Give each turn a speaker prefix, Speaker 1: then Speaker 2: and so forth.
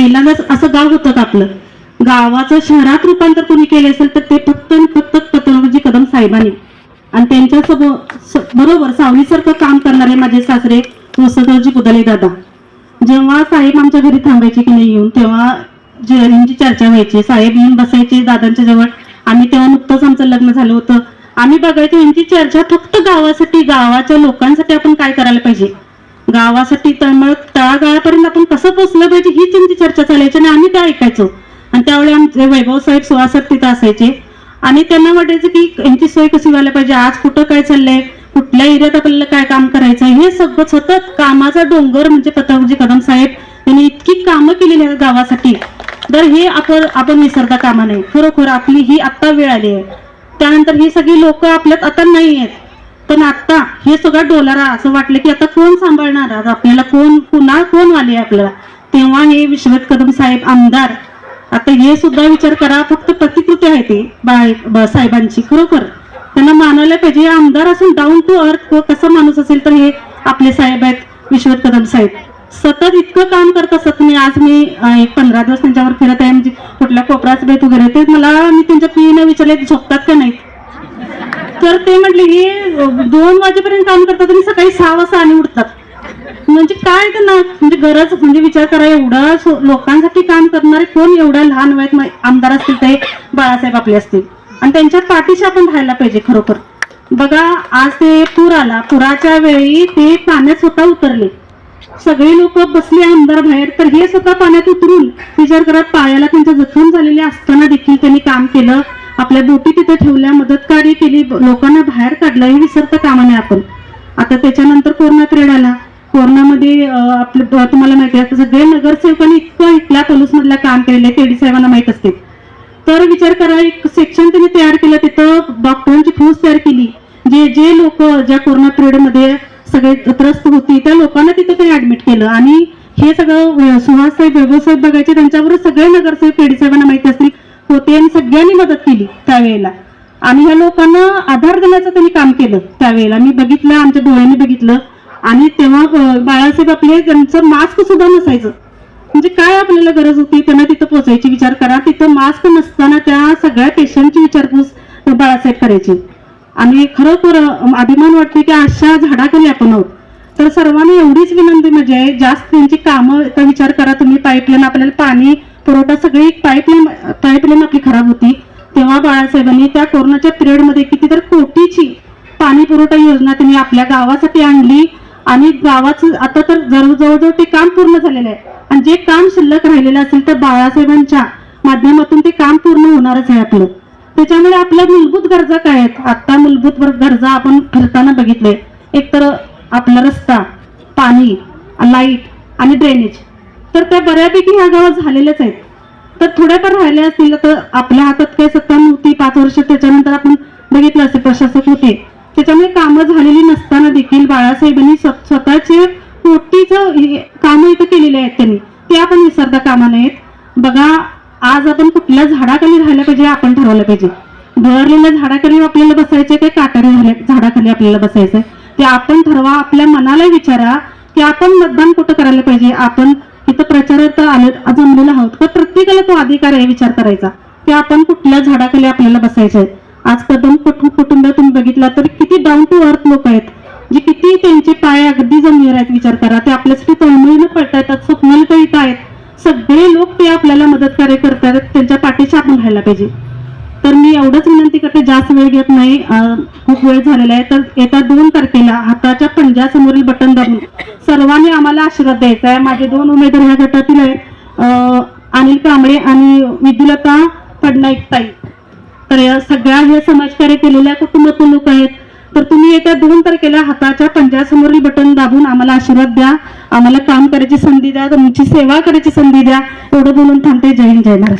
Speaker 1: पहिल्यांदाच असं गाव होतं का आपलं? गावाचं शहरात रूपांतर कोणी केले असेल तर ते फक्त आणि फक्त पतंगजी कदम साहेबांनी. आणि त्यांच्यासोबत बरोबर सावलीसारखं काम करणारे माझे सासरे वसंतरावजी पुदले दादा. जेव्हा साहेब आमच्या घरी थांबायचे की नाही येऊन तेव्हा जयंची यांची चर्चा व्हायची. साहेब येऊन बसायचे दादांच्या जवळ. आम्ही तेव्हा नुकतंच आमचं लग्न झालं होतं. आम्ही बघायचो यांची चर्चा फक्त गावासाठी गावाच्या लोकांसाठी आपण काय करायला पाहिजे? गावासाठी त्यामुळे तळागाळापर्यंत आपण कसं पोचलं पाहिजे हीच त्यांची चर्चा चालायची आणि आम्ही ते ऐकायचो? आणि त्यावेळी आमचे वैभव साहेब सुहासक तिथं असायचे. आणि त्यांना वाटायचं की यांची सोय कशी व्हायला पाहिजे? आज कुठं काय चाललंय? कुठल्या एरियात आपल्याला काय काम करायचं हे सगळं सतत कामाचा डोंगर म्हणजे प्रतापजी कदम साहेब यांनी इतकी कामं केलेली आहेत गावासाठी. तर हे आपण आपण विसरता कामा नाही खरोखर आपली ही आत्ता वेळ आली आहे. त्यानंतर ही सगळी लोक आपल्यात आता नाही आहेत. पण आता हे सगळं डोलारा असं वाटलं की आता कोण सांभाळणार आज? आपल्याला कोण पुन्हा कोण आले आपल्याला? तेव्हा हे विश्वनाथ कदम साहेब आमदार आता हे सुद्धा विचार करा फक्त प्रतिकृती आहे ते बाळ- साहेबांची खरोखर. त्यांना मानायला पाहिजे आमदार असून डाऊन टू अर्थ कसा माणूस असेल तर हे आपले साहेब आहेत विश्वनाथ कदम साहेब. सतत इतकं काम करत असत मी आज मी एक पंधरा दिवस त्यांच्यावर फिरत आहे म्हणजे कुठल्या कोपराच बेत वगैरे ते मला मी त्यांच्या पिढीने विचारले झोपतात का नाहीत? तर ते म्हटले की दोन वाजेपर्यंत काम करतात आणि सकाळी सहा वाजता आणि उठतात. म्हणजे काय त्यांना म्हणजे गरज म्हणजे विचार करा एवढा लोकांसाठी काम करणारे कोण एवढ्या लहान वयात आमदार असतील ते बाळासाहेब आपले असतील. आणि त्यांच्या पाठीशी आपण राहायला पाहिजे खरोखर. बघा आज ते पूर आला. पुराच्या वेळी ते पाण्यात स्वतः उतरले. सगळे लोक बसले आमदार बाहेर तर हे स्वतः पाण्यात उतरून विचार करा पायाला त्यांच्या जखम झालेली असताना देखील त्यांनी काम केलं. आपल्या बोटी तिथे ठेवल्या मदतकार्य केली लोकांना बाहेर काढलं हे विसरता कामा नये आपण. आता त्याच्यानंतर कोरोना पिरियड आला. कोरोनामध्ये आपलं तुम्हाला माहिती आहे सगळे नगरसेवकांनी इतकं इथल्या कलुसमधल्या काम केलेलं केडी साहेबांना माहीत असते. तर विचार करा एक सेक्शन त्यांनी तयार केलं तिथं डॉक्टरांची फौज तयार केली. जे जे लोक ज्या कोरोना पिरियडमध्ये सगळे त्रस्त होती त्या लोकांना तिथं त्यांनी ऍडमिट केलं. आणि हे सगळं सुहास साहेब साहेब बघायचे त्यांच्यावर सगळे नगरसेवक केडी साहेबांना माहिती असतील. होते आणि सगळ्यांनी मदत केली त्यावेळेला. आणि ह्या लोकांना आधार देण्याचं त्यांनी काम केलं त्यावेळेला. मी बघितलं आमच्या डोळ्यांनी बघितलं. आणि तेव्हा बाळासाहेब आपले त्यांचं मास्क सुद्धा नसायचं. म्हणजे काय आपल्याला गरज होती? त्यांना तिथं पोचायची विचार करा. तिथं मास्क नसताना त्या सगळ्या पेशंटची विचारपूस बाळासाहेब करायची. आणि खरोखर अभिमान वाटते की अशा झाडाखाली आपण आहोत. तर सर्वांनी एवढीच विनंती म्हणजे जास्त त्यांची कामं विचार करा. तुम्ही पाईपलाईन आपल्याला पाणी पुरवठा सगळी पाईपलाईन पाईपलाईन आपली खराब होती. तेव्हा बाळासाहेबांनी त्या कोरोनाच्या पिरियडमध्ये किती तर कोटीची पाणी पुरवठा योजना त्यांनी आपल्या गावासाठी आणली. आणि गावाचं आता तर जवळजवळ ते काम पूर्ण झालेलं आहे. आणि जे काम शिल्लक राहिलेलं असेल तर बाळासाहेबांच्या माध्यमातून ते काम पूर्ण होणारच आहे आपलं. त्याच्यामुळे आपल्या मूलभूत गरजा काय आहेत? आता मूलभूत गरजा आपण फिरताना बघितले एक तर आपला रस्ता पाणी लाइट आणि ड्रेनेज तर त्या बऱ्यापैकी ह्या गावात झालेल्याच आहेत. तर थोड्याफार राहिल्या असतील तर आपल्या हातात काही सत्ता नव्हती. पाच वर्ष त्याच्यानंतर आपण बघितलं असेल प्रशासक होते. त्याच्यामुळे कामं झालेली नसताना देखील बाळासाहेबांनी स्वतःचे कोटीचं हे कामं इथं केलेली आहेत त्यांनी. ते आपण विसरता कामा नयेत. बघा आज आपण कुठल्या झाडाखाली राहायला पाहिजे आपण ठरवलं पाहिजे. बहरलेल्या झाडाखाली आपल्याला बसायचे काही काटारी झाले झाडाखाली आपल्याला बसायचंय. ते आपण ठरवा आपल्या मनाला विचारा की आपण मतदान कुठं करायला पाहिजे? आपण तिथं प्रचारात आले आहोत. तर प्रत्येकाला तो अधिकार आहे विचार करायचा की आपण कुठल्या झाडाखाली आपल्याला बसायचं आहे. आज कदम कुटुंब कुटुंबातून तुम्ही बघितला तर किती डाऊन टू अर्थ लोक आहेत जे किती त्यांचे पाय अगदी जमिनीवर आहेत विचार करा. ते आपल्यासाठी तळमळीनं पडतायत स्वप्नाला तर आहेत. सगळे लोक ते आपल्याला मदत कार्य करतात त्यांच्या पाठीशी आपण राहायला पाहिजे. तर मी एवढंच विनंती करते जास्त वेळ घेत नाही. खूप वेळ झालेला आहे. तर येत्या दोन तारखेला हाताच्या पंजासमोरील बटन दाबून सर्वांनी आम्हाला आशीर्वाद द्यायचा आहे. माझे दोन उमेदवार ह्या गटातील आहेत. अनिल कांबळे आणि विद्युलता फडनाईक ताई तर या सगळ्या हे समाजकार्य केलेल्या कुटुंबातून लोक आहेत. तर तुम्ही येत्या दोन तारखेला हाताच्या पंजासमोरील बटन दाबून आम्हाला आशीर्वाद द्या. आम्हाला काम करायची संधी द्या. तुमची सेवा करायची संधी द्या. एवढं बोलून थांबते. जय हिंद जय महाराष्ट्र.